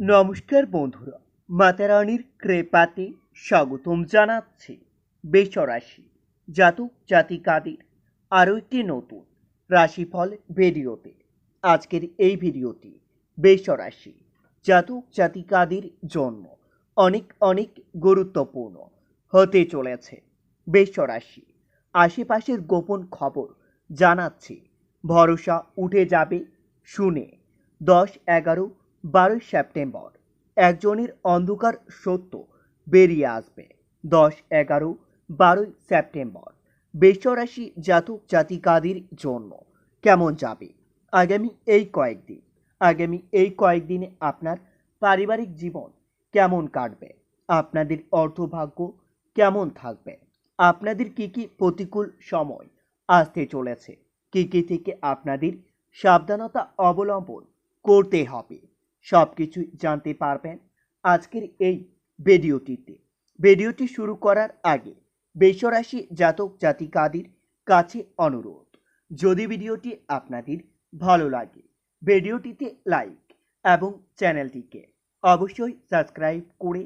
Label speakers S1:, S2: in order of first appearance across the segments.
S1: নমস্কার বন্ধুরা, মাতারানির কৃপাতে স্বাগতম জানাচ্ছি বেচরাশি জাতক জাতিকাদের আরও একটি নতুন রাশিফল ভিডিওতে। আজকের এই ভিডিওটি বেচরাশি জাতক জাতিকাদের জন্য অনেক অনেক গুরুত্বপূর্ণ হতে চলেছে বেচরাশি আশেপাশের গোপন খবর জানাচ্ছি, ভরসা উঠে যাবে শুনে দশ এগারো বারোই সেপ্টেম্বর, একজনের অন্ধকার সত্য বেরিয়ে আসবে। দশ এগারো, বারোই সেপ্টেম্বর বেশ্বরাশি জাতক জাতিকাদের জন্য কেমন যাবে? আগামী এই কয়েকদিন, আগামী এই কয়েকদিনে আপনার পারিবারিক জীবন কেমন কাটবে? আপনাদের অর্থভাগ্য কেমন থাকবে? আপনাদের কি কি প্রতিকূল সময় আসতে চলেছে? কি কি থেকে আপনাদের সাবধানতা অবলম্বন করতে হবে? সব কিছুই জানতে পারবেন আজকের এই ভিডিওটিতে। ভিডিওটি শুরু করার আগে বেসরাশি জাতক জাতিকাদের কাছে অনুরোধ, যদি ভিডিওটি আপনাদের ভালো লাগে, ভিডিওটিতে লাইক এবং চ্যানেলটিকে অবশ্যই সাবস্ক্রাইব করে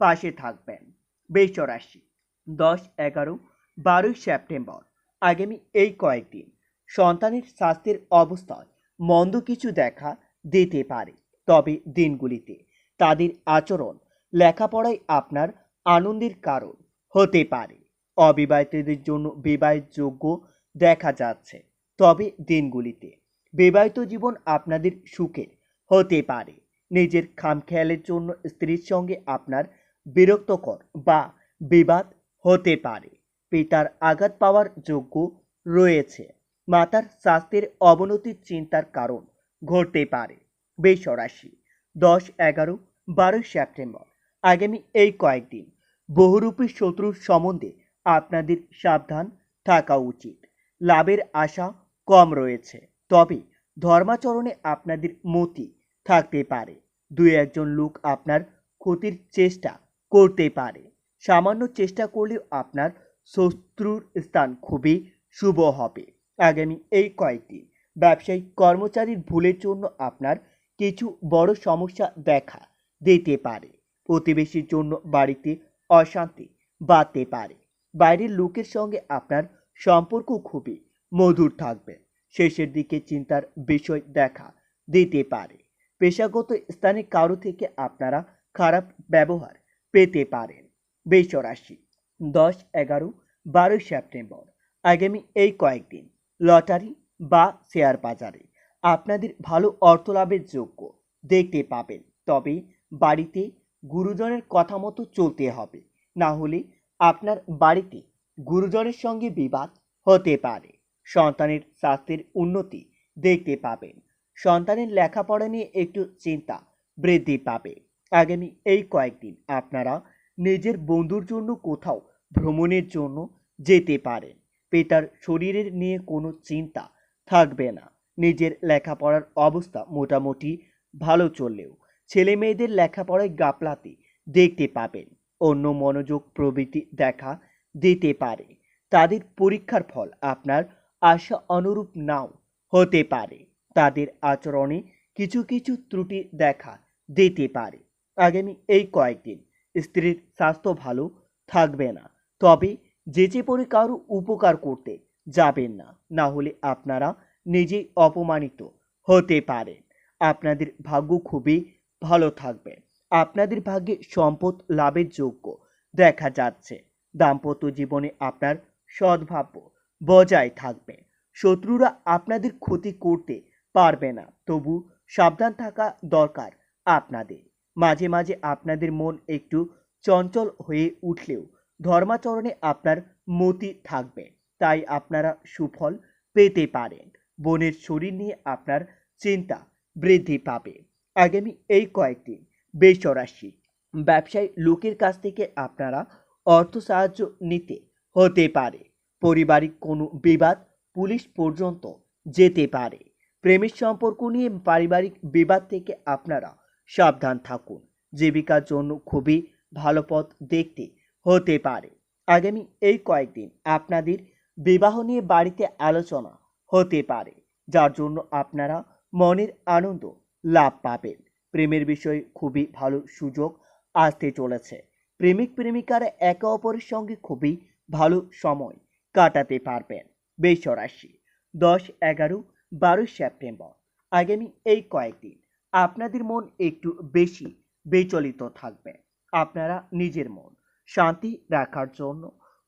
S1: পাশে থাকবেন। বেসরাশি দশ, এগারো, বারোই সেপ্টেম্বর আগামী এই কয়েকদিন সন্তানের স্বাস্থ্যের অবস্থায় মন্দ কিছু দেখা দিতে পারে। তবে দিনগুলিতে। তাদের আচরণ লেখাপড়ায় আপনার আনন্দের কারণ। হতে পারে, অবিবাহিতদের জন্য বিবাহের যোগ্য দেখা যাচ্ছে, তবে দিনগুলিতে। বিবাহিত জীবন আপনাদের সুখের। হতে পারে, নিজের খামখেয়ালের জন্য স্ত্রীর সঙ্গে আপনার বিরক্তকর বা বিবাদ হতে পারে। পিতার আঘাত পাওয়ার যোগ্য রয়েছে। মাতার স্বাস্থ্যের অবনতির চিন্তার কারণ ঘটতে পারে। বেসরাশি। দশ, এগারো বারোই সেপ্টেম্বর। আগামী এই কয়েকদিন বহুরূপী শত্রুর সম্বন্ধে আপনাদের সাবধান থাকা উচিত। লাভের আশা কম রয়েছে, তবে ধর্মাচরণে আপনাদের মতি থাকতে পারে। দুই একজন লোক আপনার ক্ষতির চেষ্টা করতে পারে। সামান্য চেষ্টা করলেও আপনার শত্রুর স্থান খুবই শুভ হবে। আগামী এই কয়েকদিন ব্যবসায়িক কর্মচারীর ভুলের জন্য আপনার কিছু বড় সমস্যা দেখা দিতে পারে। প্রতিবেশীর জন্য বাড়িতে অশান্তি বাড়তে পারে। বাইরের লোকের সঙ্গে আপনার সম্পর্ক খুবই মধুর থাকবে। শেষের দিকে চিন্তার বিষয় দেখা দিতে পারে। পেশাগত স্থানে কারও থেকে আপনারা খারাপ ব্যবহার পেতে পারেন। বেসরাশি, দশ, এগারো, বারোই সেপ্টেম্বর। আগামী এই কয়েকদিন, লটারি বা শেয়ার বাজারে আপনাদের ভালো অর্থ লাভের যোগ্য। দেখতে পাবেন। তবে বাড়িতে গুরুজনের কথা মতো চলতে হবে। না হলে আপনার বাড়িতে গুরুজনের সঙ্গে বিবাদ হতে পারে। সন্তানের স্বাস্থ্যের উন্নতি দেখতে পাবেন। সন্তানের লেখাপড়া নিয়ে একটু চিন্তা বৃদ্ধি পাবে। আগামী এই কয়েকদিন আপনারা নিজের বন্ধুর জন্য কোথাও ভ্রমণের জন্য যেতে পারেন। পিতার শরীরের নিয়ে কোনো চিন্তা থাকবে না। নিজের লেখাপড়ার অবস্থা মোটামুটি ভালো চললেও ছেলে মেয়েদের লেখাপড়ায় গাপলাতে দেখতে পাবেন, অন্য মনোযোগ প্রবৃত্তি দেখা দিতে পারে। তাদের পরীক্ষার ফল আপনার আশা অনুরূপ নাও হতে পারে। তাদের আচরণে কিছু কিছু ত্রুটি দেখা দিতে পারে। আগামী এই কয়েকদিন স্ত্রীর স্বাস্থ্য ভালো থাকবে না, তবে যেচে পড়ে কারও উপকার করতে যাবেন না না হলে আপনারা নিজেই অপমানিত হতে পারেন। আপনাদের ভাগ্য খুবই ভালো থাকবে। আপনাদের ভাগ্যে সম্পদ লাভের যোগ্য। দেখা যাচ্ছে, দাম্পত্য জীবনে আপনার সদ্ভাব্য বজায় থাকবে। শত্রুরা আপনাদের ক্ষতি করতে পারবে না। তবু সাবধান থাকা দরকার আপনাদের। মাঝে মাঝে আপনাদের মন একটু চঞ্চল হয়ে উঠলেও ধর্মাচরণে আপনার মতি থাকবে। তাই আপনারা সুফল পেতে পারেন। বোনের শরীর নিয়ে আপনার চিন্তা বৃদ্ধি পাবে। আগামী এই কয়েকদিন বেসরাশি ব্যবসায়ী লোকের কাছ থেকে আপনারা অর্থ সাহায্য নিতে হতে পারে। পারিবারিক কোনো বিবাদ পুলিশ পর্যন্ত যেতে পারে। প্রেমের সম্পর্ক নিয়ে পারিবারিক বিবাদ থেকে আপনারা সাবধান থাকুন। জীবিকার জন্য খুবই ভালো পথ দেখতে হতে পারে। আগামী এই কয়েকদিন আপনাদের বিবাহ নিয়ে বাড়িতে আলোচনা হতে পারে, যার জন্য আপনারা মনের আনন্দ লাভ পাবেন। প্রেমের বিষয়ে খুবই ভালো সুযোগ আসতে চলেছে। প্রেমিক প্রেমিকারা একে অপরের সঙ্গে খুবই ভালো সময় কাটাতে পারবেন। বেশ রাশি দশ, এগারো, বারোই সেপ্টেম্বর। আগামী এই কয়েকদিন আপনাদের মন একটু বেশি বিচলিত থাকবে। আপনারা নিজের মন শান্তি রাখার জন্য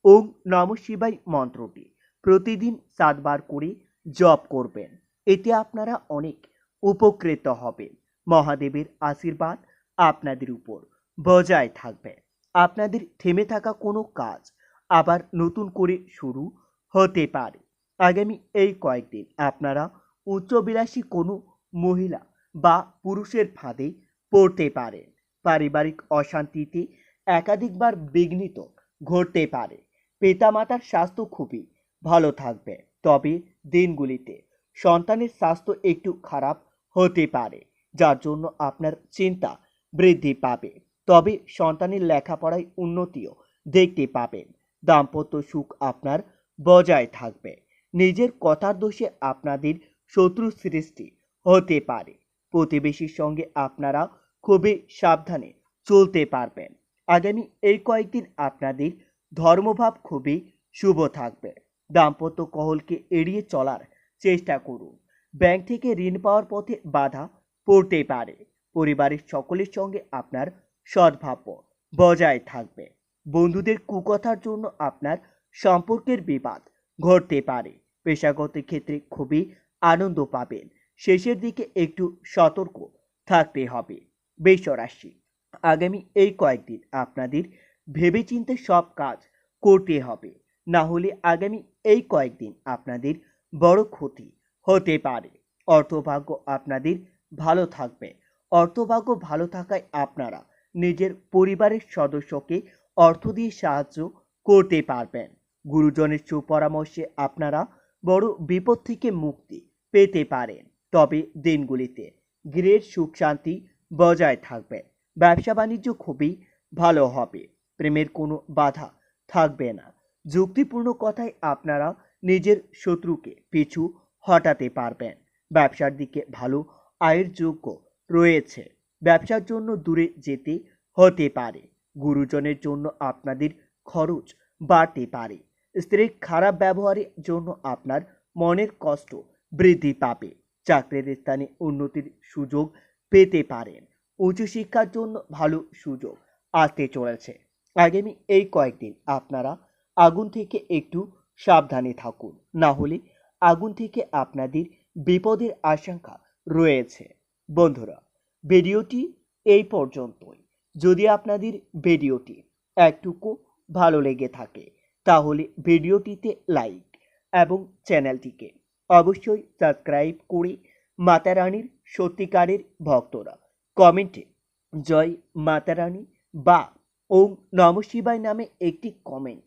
S1: ওম নম শিবাই মন্ত্রটি প্রতিদিন সাতবার করে জপ করবেন। এতে আপনারা অনেক উপকৃত হবেন। মহাদেবের আশীর্বাদ আপনাদের উপর বজায় থাকবে। আপনাদের থেমে থাকা কোনো কাজ আবার নতুন করে শুরু হতে পারে। আগামী এই কয়েকদিন আপনারা উচ্চবিলাসী কোনো মহিলা বা পুরুষের ফাঁদে পড়তে পারেন। পারিবারিক অশান্তিতে একাধিকবার বিঘ্নিত ঘটতে পারে। পিতামাতার স্বাস্থ্য খুবই ভালো থাকবে। তবে দিনগুলিতে। সন্তানের স্বাস্থ্য একটু খারাপ হতে পারে, যার জন্য আপনার চিন্তা বৃদ্ধি পাবে। তবে সন্তানের লেখাপড়ায় উন্নতিও দেখতে পাবেন। দাম্পত্য সুখ আপনার বজায় থাকবে। নিজের কথার দোষে আপনাদের শত্রু সৃষ্টি হতে পারে। প্রতিবেশীর সঙ্গে আপনারা খুবই সাবধানে চলতে পারবেন। আগামী এই কয়েকদিন আপনাদের ধর্মভাব খুবই শুভ থাকবে। দাম্পত্য কহলকে এড়িয়ে চলার চেষ্টা করুন। ব্যাংক থেকে ঋণ পাওয়ার পথে বাধা পড়তে পারে। পরিবারের সকলের সঙ্গে আপনার সদ্ভাব্য বজায় থাকবে। বন্ধুদের কুকথার জন্য আপনার সম্পর্কের বিবাদ ঘটতে পারে। পেশাগত ক্ষেত্রে খুবই আনন্দ পাবেন। শেষের দিকে একটু সতর্ক থাকতে হবে। বেশরাশি আগামী এই কয়েকদিন আপনাদের ভেবেচিন্তে সব কাজ করতে হবে। না হলে আগামী এই কয়েকদিন আপনাদের বড় ক্ষতি হতে পারে। অর্থভাগ্য আপনাদের ভালো থাকবে। অর্থভাগ্য ভালো থাকায় আপনারা নিজের পরিবারের সদস্যকে অর্থ দিয়ে সাহায্য করতে পারবেন। গুরুজনের সুপরামর্শে আপনারা বড় বিপদ থেকে মুক্তি পেতে পারেন। তবে দিনগুলিতে গৃহের সুখ শান্তি বজায় থাকবে। ব্যবসা বাণিজ্য খুবই ভালো হবে। প্রেমের কোনো বাধা থাকবে না। যুক্তিপূর্ণ কথায় আপনারা নিজের শত্রুকে পিছু হটাতে পারবেন। ব্যবসার দিকে ভালো আয়ের যোগ্য রয়েছে। ব্যবসার জন্য দূরে যেতে হতে পারে। গুরুজনের জন্য আপনাদের খরচ বাড়তে পারে। স্ত্রীর খারাপ ব্যবহারের জন্য আপনার মনের কষ্ট বৃদ্ধি পাবে। চাকরির স্থানে উন্নতির সুযোগ পেতে পারেন। উচ্চশিক্ষার জন্য ভালো সুযোগ আসতে চলেছে। আগামী এই কয়েকদিন আপনারা আগুন থেকে একটু সাবধানে থাকুন। না হলে আগুন থেকে আপনাদের বিপদের আশঙ্কা রয়েছে। বন্ধুরা, ভিডিওটি এই পর্যন্তই। যদি আপনাদের ভিডিওটি একটুকু ভালো লেগে থাকে, তাহলে ভিডিওটিতে লাইক এবং চ্যানেলটিকে অবশ্যই সাবস্ক্রাইব করে মাতা রানীর সত্যিকারের ভক্তরা কমেন্টে জয় মাতা রানী বা ওম নম শিবায় নামে একটি কমেন্ট